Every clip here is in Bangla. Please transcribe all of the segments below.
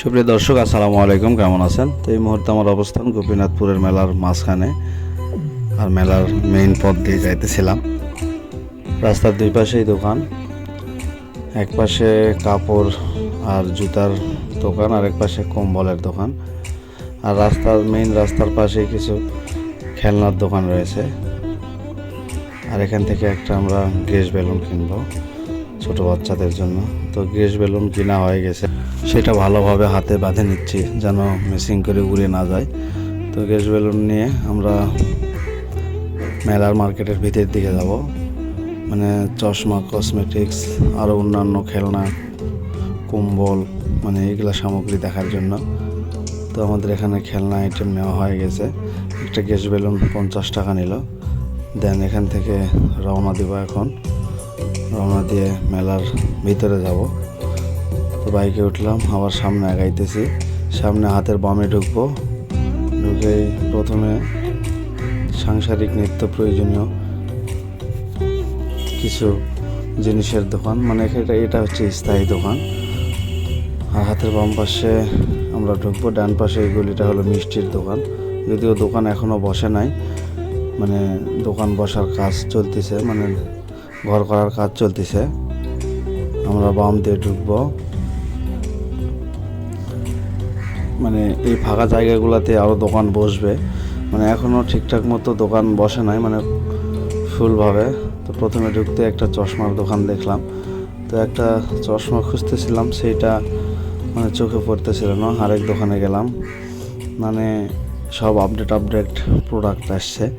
সুপ্রিয় দর্শক, আসসালামু আলাইকুম। কেমন আছেন? তো এই মুহূর্তে আমার অবস্থান গোপীনাথপুরের মেলার মাঝখানে আর মেলার মেইন পথ দিয়ে যাইতেছিলাম। রাস্তার দুই পাশেই দোকান, এক পাশে কাপড় আর জুতার দোকান আর এক পাশে কম্বলের দোকান। আর রাস্তার মেইন রাস্তার পাশে কিছু খেলনার দোকান রয়েছে। আর এখান থেকে একটা আমরা গ্যাস বেলুন কিনবো। ছোট বাচ্চাদের জন্য। তো গ্যাস বেলুন কিনা হয়ে গেছে। সেটা ভালোভাবে হাতে বাঁধে নিচ্ছি, যেন মেশিং করে উড়ে না যায়। তো গ্যাস বেলুন নিয়ে আমরা মেলার মার্কেটের ভিতরের দিকে যাব। মানে চশমা কসমেটিক্স আরও অন্যান্য খেলনা, কম্বল মানে এগুলা সামগ্রী দেখার জন্য। তো আমাদের এখানে খেলনা আইটেম নেওয়া হয়ে গেছে। একটা গ্যাস বেলুন পঞ্চাশ টাকা নিল। দেন এখান থেকে রওনা দিব এখন। রওনা দিয়ে মেলার ভিতরে যাব। তো বাইকে উঠলাম, আবার সামনে আগাইতেছি। সামনে হাতের বামে ঢুকবো। ঢুকে প্রথমে সাংসারিক নিত্য প্রয়োজনীয় কিছু জিনিসের দোকান। মানে এটা এটা হচ্ছে স্থায়ী দোকান। আর হাতের বাম পাশে আমরা ঢুকবো। ডান পাশে এই গলিটা হলো মিষ্টির দোকান। যদিও দোকান এখনও বসে নাই। মানে দোকান বসার কাজ চলতেছে। মানে ঘর করার কাজ চলতেছে। আমরা বাম দিয়ে ঢুকবো। মানে এই ফাঁকা জায়গাগুলোতে আরও দোকান বসবে। মানে এখনও ঠিকঠাক মতো দোকান বসে নাই মানে ফুলভাবে। তো প্রথমে ঢুকতে একটা চশমার দোকান দেখলাম। তো একটা চশমা খুঁজতেছিলাম, সেইটা মানে চোখে পড়তেছিল না, আরেক দোকানে গেলাম। মানে সব আপডেট আপডেট প্রোডাক্ট আসছে।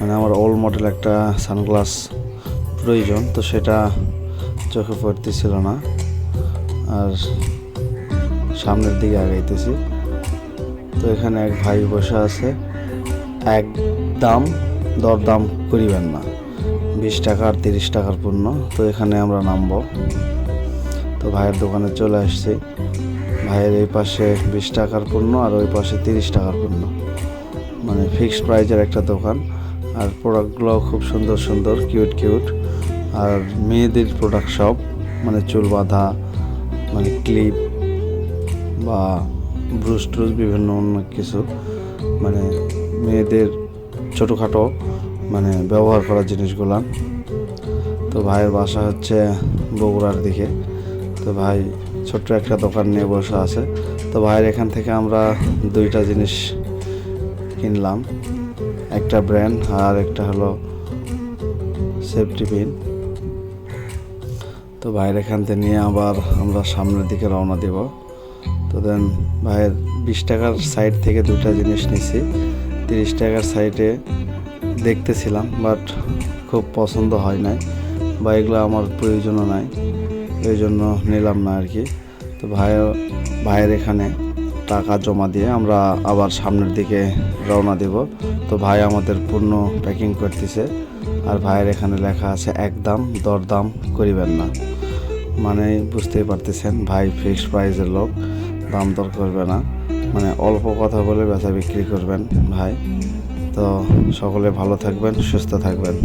মানে আমার ওল্ড মডেল একটা সানগ্লাস প্রয়োজন, তো সেটা চোখে পড়তেছিল না। আর সামনের দিকে আগাইতেছি। তো এখানে এক ভাই বসে আছে। এক দাম দরদাম করিবেন না। বিশ টাকা আর তিরিশ টাকার পণ্য, তো এখানে আমরা নামবো। তো ভাইয়ের দোকানে চলে আসছি। ভাইয়ের এই পাশে বিশ টাকার পণ্য আর ওই পাশে তিরিশ টাকার পণ্য। মানে ফিক্সড প্রাইজের একটা দোকান। আর প্রোডাক্টগুলো খুব সুন্দর সুন্দর কিউট কিউট আর মেয়েদের প্রোডাক্ট সব মানে চুল বাঁধা মানে ক্লিপ বা ব্রুশ ট্রুশ বিভিন্ন অন্য কিছু মানে মেয়েদের ছোটোখাটো মানে ব্যবহার করা জিনিসগুলা। তো ভাইয়ের বাসা হচ্ছে বগুড়ার দিকে। তো ভাই ছোট্ট একটা দোকান নিয়ে বসে আছে। তো ভাইয়ের এখান থেকে আমরা দুইটা জিনিস কিনলাম। একটা ব্র্যান্ড আর একটা হলো সেফটি পিন তো ভাইয়ের এখান থেকে নিয়ে আবার আমরা সামনের দিকে রওনা দিব। তো দেন ভাইয়ের বিশ টাকার সাইড থেকে দুটা জিনিস নিছি। তিরিশ টাকার সাইডে দেখতেছিলাম বাট খুব পছন্দ হয় নাই বা এগুলো আমার প্রয়োজনও নাই, এই জন্য নিলাম না আর কি। তো ভাই ভাইয়ের এখানে টাকা জমা দিয়ে আমরা আবার সামনের দিকে রওনা দেব। তো ভাই আমাদের পূর্ণ প্যাকিং করতেছে। আর ভাইয়ের এখানে লেখা আছে, একদম দরদাম করিবেন না। মানে বুঝতেই পারতেছেন, ভাই ফিক্সড প্রাইজের লোক, দাম দর করবে না। মানে অল্প কথা বলে বেচা বিক্রি করবেন ভাই। তো সকলে ভালো থাকবেন, সুস্থ থাকবেন।